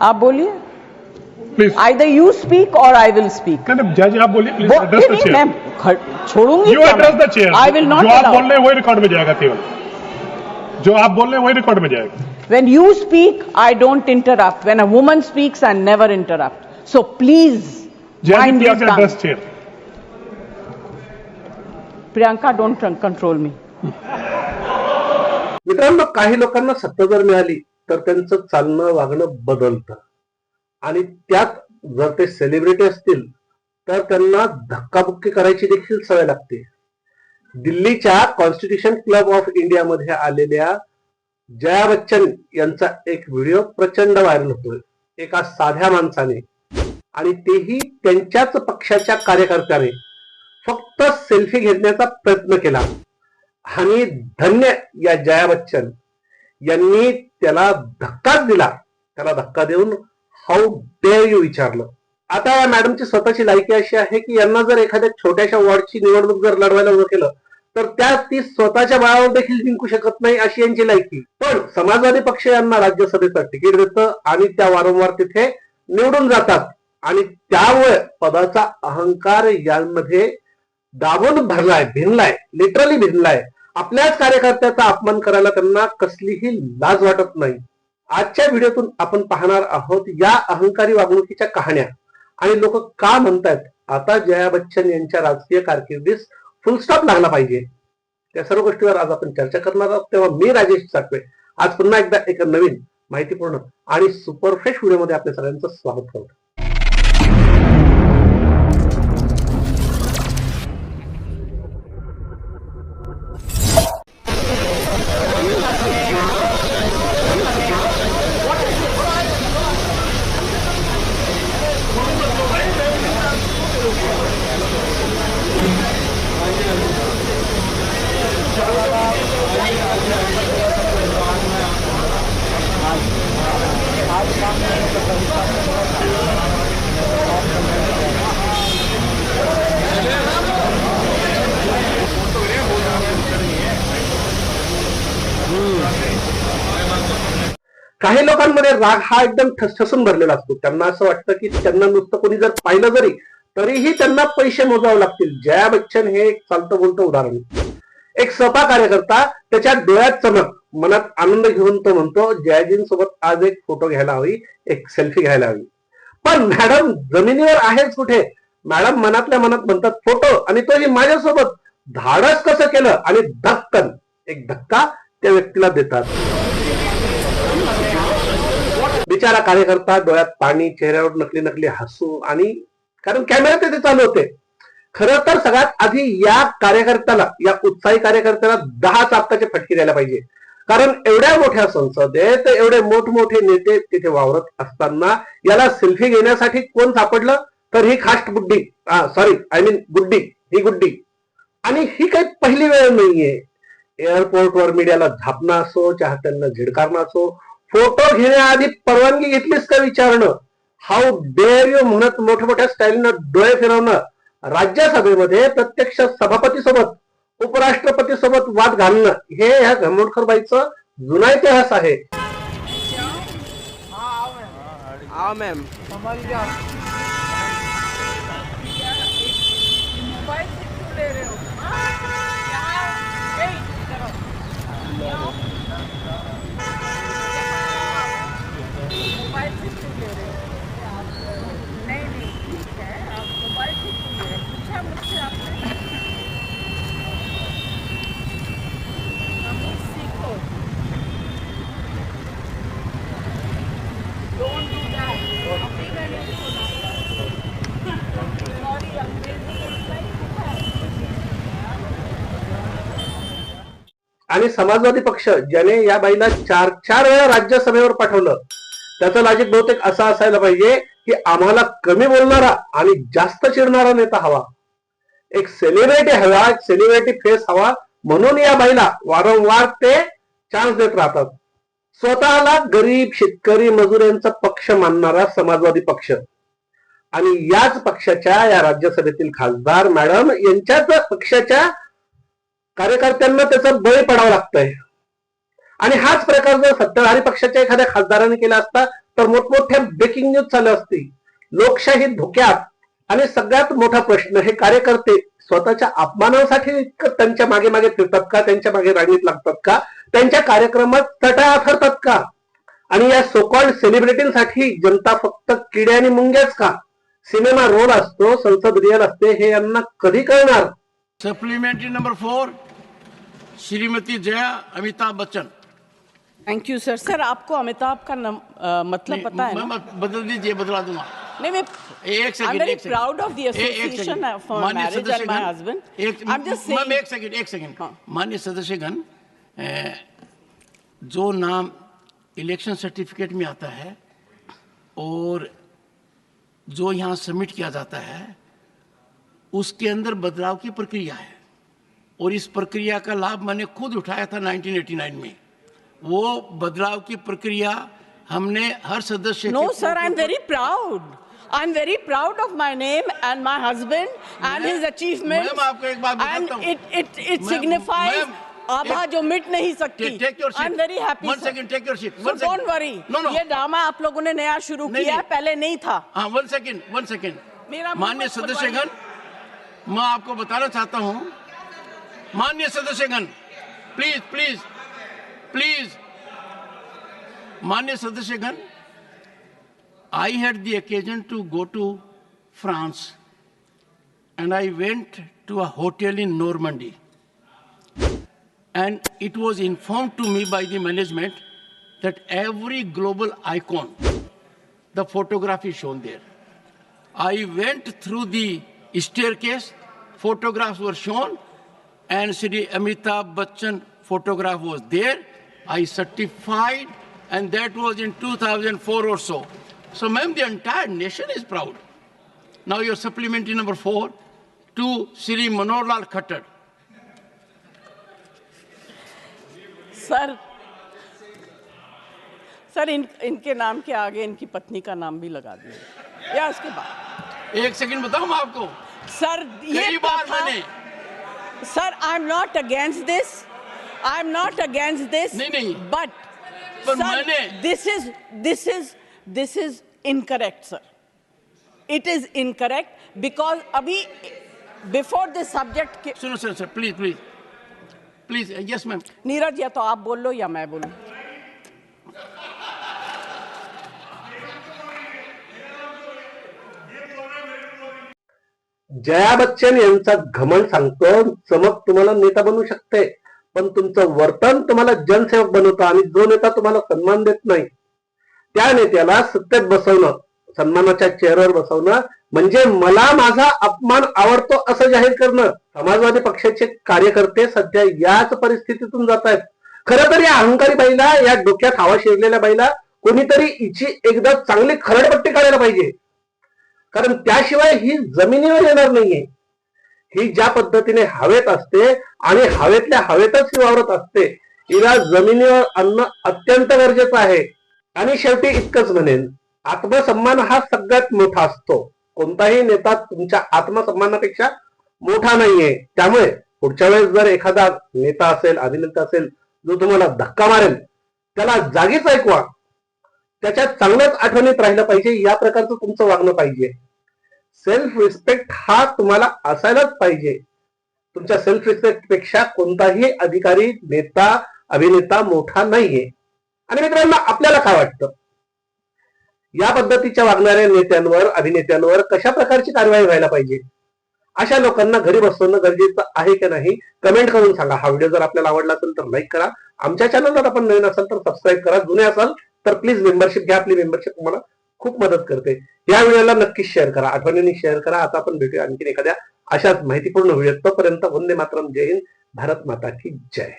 आप बोलिए। Please either you speak और आई विल स्पीक जज आप बोलिए प्लीज़ एड्रेस द मैं छोड़ूँगी you address the chair I will not जो आप बोल रहे हैं वही रिकॉर्ड में जाएगा केवल। जो आप बोल रहे हैं वही रिकॉर्ड में जाएगा। When you speak, I don't interrupt. When a woman speaks, I never interrupt. So please, mind your tongue. Chair Priyanka, don't tr- control me. मित्रांनो काही लोकांना सत्ता जर मिळाली. तर त्यांचं चालणं वागणं बदलतं. आणि त्यात जर ते सेलिब्रिटी असतील तर त्यांना धक्काबुक्की करायची देखील सवय लागते. दिल्लीच्या कॉन्स्टिट्यूशन क्लब ऑफ इंडियामध्ये आलेल्या जया बच्चन यांचा एक व्हिडिओ प्रचंड व्हायरल होतोय. एका साध्या माणसाने. आणि तेही त्यांच्याच पक्षाच्या कार्यकर्त्याने. फक्त सेल्फी घेण्याचा प्रयत्न केला. आणि धन्य या जया बच्चन. यांनी त्याला धक्काच दिला. त्याला धक्का देऊन हाऊ डेअर यू विचारलं. आता या मॅडमची स्वतःची लायकी अशी आहे की यांना जर एखाद्या छोट्याशा वॉर्डची निवडणूक जर लढवायला उभं केलं तर त्या ती स्वतःच्या बाळावर देखील जिंकू शकत नाही अशी यांची लायकी. पण समाजवादी पक्ष यांना राज्यसभेचं तिकीट देतं आणि त्या वारंवार तिथे निवडून जातात. आणि त्यामुळे पदाचा अहंकार यांमध्ये दाबून भरलाय भिनलाय लिटरली भिनलाय. आपल्याच कार्यकर्त्याचा अपमान करायला त्यांना कसलीही लाज वाटत नाही. आजच्या व्हिडिओतून आपण पाहणार आहोत या अहंकारी वागणुकीच्या कहाण्या. आणि लोक का म्हणतायत? आता जया बच्चन यांच्या राजकीय कारकिर्दीस फुलस्टॉप लागला पाहिजे. त्या सर्व गोष्टीवर आज आपण चर्चा करणार आहोत. तेव्हा मी राजेश साठवे. आज पुन्हा एकदा एका नवीन माहितीपूर्ण आणि सुपरफ्रेश व्हिडिओमध्ये आपल्या सगळ्यांचं स्वागत करतो. काही लोकांमध्ये राग हा एकदम ठसठसून भरलेला असतो. त्यांना असं वाटतं की त्यांना नुसतं कोणी जर पाहिलं जरी तरीही त्यांना पैसे मोजावे लागतील. जया बच्चन हे एक चालतं बोलतं उदाहरण. एक सपा कार्यकर्ता त्याच्या डोळ्यात चमक मनात आनंद घेऊन तो म्हणतो जयाजींसोबत आज एक फोटो घ्यायला हवी एक सेल्फी घ्यायला हवी. पण मॅडम जमिनीवर आहेच कुठे? मॅडम मनातल्या मनात म्हणतात फोटो आणि तोही माझ्यासोबत. धाडस कसं केलं? आणि धक्कन. एक धक्का त्या व्यक्तीला देतात. बिचारा कार्यकर्ता डोळ्यात पाणी चेहऱ्यावर नकली नकली हसू आणि कारण कॅमेरा तिथे चालू होते. खरं तर सगळ्यात आधी या कार्यकर्त्याला या उत्साही कार्यकर्त्याला दहा चापकाचे फटके द्यायला पाहिजे. कारण एवढ्या मोठ्या संसदेत एवढे मोठमोठे नेते तिथे वावरत असताना याला सेल्फी घेण्यासाठी कोण सापडलं? तर ही खास्ट बुड्डी सॉरी आय मीन गुड्डी ही गुड्डी. आणि ही काही पहिली वेळ नाहीये. एअरपोर्टवर मीडियाला झापणं असो चाहत्यांना झिडकारणं असो फोटो घेण्याआधी परवानगी घेतलीस का विचारणं हाऊ डेअर यू म्हणत मोठ्या मोठ्या स्टाईलनं डोळे फिरवणं राज्यसभेमध्ये प्रत्यक्ष सभापती सोबत उपराष्ट्रपती सोबत वाद घालणं हे ह्या घमोडकर बाईचं जुना इतिहास आहे आणि समाजवादी पक्ष ज्याने या बाईला चार चार वेळा राज्यसभेवर पाठवलं त्याचा लॉजिक बहुतेक असं असायला पाहिजे की आम्हाला कमी बोलणारा आणि जास्त चिडणारा नेता हवा. एक सेलिब्रिटी हवा एक सेलिब्रिटी फेस हवा म्हणून या बाईला वारंवार ते चान्स देत राहतात. स्वतःला गरीब शेतकरी मजूर यांचा पक्ष मानणारा समाजवादी पक्ष. आणि याच पक्षाच्या या राज्यसभेतील खासदार मॅडम यांच्याच पक्षाच्या कार्यकर्त्यांना त्याचं बळी पडावं लागतंय. आणि हाच प्रकार जर सत्ताधारी पक्षाच्या एखाद्या खासदाराने केला असता तर मोठमोठ्या ब्रेकिंग न्यूज चालू असती लोकशाही धोक्यात. आणि सगळ्यात मोठा प्रश्न हे कार्यकर्ते स्वतःच्या अपमानासाठी इतकं त्यांच्या मागे मागे फिरतात का? त्यांच्या मागे रांगीत लागतात का? त्यांच्या कार्यक्रमात तटा ठरतात का? आणि या सोकॉल्ड सेलिब्रिटींसाठी जनता फक्त किडे आणि मुंग्याच का? सिनेमा रोल असतो संसद रिअल असते हे यांना कधी कळणार? Supplementary number four Shrimati Jaya Amitabh Bachchan. Thank you sir sir आपको अमिताभ का नम, आ, मतलब पता है बदल दीजिए बदला दूँगा। नहीं मैं एक सेकंड एक सेकंड माननीय सदस्यगण जो नाम इलेक्शन सर्टिफिकेट में आता है और जो यहाँ सबमिट किया जाता है उसके अंदर बदलाव की प्रक्रिया है। और इस प्रक्रिया का लाभ मैंने खुद उठाया था 1989 में। वो बदलाव की प्रक्रिया हमने हर सदस्य no sir I am very proud I am very proud of my name and my husband and his achievement आपको एक बात and it it it signifies आभा जो मिट नहीं सकती। I am very happy one second take your seat so don't worry ये drama आप लोगों ने नया शुरू किया है पहले नहीं था। हाँ वन सेकंड वन सेकंड मेरा माननीय सदस्यगण मैं आपको बताना चाहता हूँ ಮಾನ್ಯ ಸದಸ್ಯಗನ್ please, please, please. ಮಾನ್ಯ ಸದಸ್ಯಗನ್ I had the occasion to go to France, and I went to a hotel in Normandy. And it was informed to me by the management that every global icon, the photograph is shown there. I went through the staircase, photographs were shown, and Sri Amitabh Bachchan photograph was there. I certified, and that was in 2004 or so. So, ma'am, the entire nation is proud. Now, your supplementary number four to Sri Manor Lal Khattar. Sir sir in इनके नाम के आगे इनकी पत्नी का नाम भी लगा दिए या उसके बाद एक सेकंड बताऊँ मैं आपको सर ये बार मैंने Sir, I'm not against this. I'm not against this. नहीं, नहीं। But, per sir, Maine- this is this is this is incorrect, sir. It is incorrect because अभी before this subject के सुनो sir sir please please please yes ma'am Neeraj या तो आप बोल low या मैं बोलूं जया बच्चन यांचा घमंड सांगतो चमक तुम्हाला नेता बनवू शकते पण तुमचं वर्तन तुम्हाला जनसेवक बनवतं आणि जो नेता तुम्हाला सन्मान देत नाही त्या नेत्याला सत्तेत बसवणं सन्मानाच्या चेहऱ्यावर बसवणं म्हणजे मला माझा अपमान आवडतो असं जाहीर करणं. समाजवादी पक्षाचे कार्यकर्ते सध्या याच परिस्थितीतून जात आहेत. खर तर या अहंकारी बाईला या डोक्यात हवा शिरलेल्या बाईला कोणीतरी हिची एकदा चांगली खरडपट्टी काढायला पाहिजे. कारण त्याशिवाय ही जमिनीवर येणार नाहीये. ही ज्या पद्धतीने हवेत असते आणि हवेतल्या हवेतच ही वावरत असते हिला जमिनीवर आणणं अत्यंत गरजेचं आहे. आणि शेवटी इतकंच म्हणेन आत्मसन्मान हा सगळ्यात मोठा असतो. कोणताही नेता तुमच्या आत्मसन्मानापेक्षा मोठा नाहीये. त्यामुळे पुढच्या वेळेस जर एखादा नेता असेल अभिनेता असेल जो तुम्हाला धक्का मारेल त्याला जागीच ऐकवा. त्याच्या चांगल्याच आठवणीत राहिलं पाहिजे या प्रकारचं तुमचं वागणं पाहिजे. सेल्फ रिस्पेक्ट हा तुम्हाला असायलाच पाहिजे. तुमच्या सेल्फ रिस्पेक्टपेक्षा कोणताही अधिकारी नेता अभिनेता मोठा नाहीये. आणि मित्रांनो आपल्याला काय वाटतं? या पद्धतीच्या वागणाऱ्या नेत्यांवर अभिनेत्यांवर कशा प्रकारची कारवाई व्हायला पाहिजे? अशा लोकांना घरी बसवणं गरजेचं आहे की नाही? कमेंट करून सांगा. हा व्हिडिओ जर आपल्याला आवडला असेल तर लाईक करा. आमच्या चॅनलवर आपण नवीन असाल तर सबस्क्राईब करा. जुने असाल तर प्लीज मेंबरशिप घ्या. आपली मेंबरशिप तुम्हाला खूप मदत करते. या व्हिडिओला नक्कीच शेअर करा. आठवणीने शेअर करा. आता आपण भेटूया आणखी एखाद्या अशाच माहितीपूर्ण व्हिडिओ तोपर्यंत वंदे मातरम. जय हिंद. भारत माता की जय.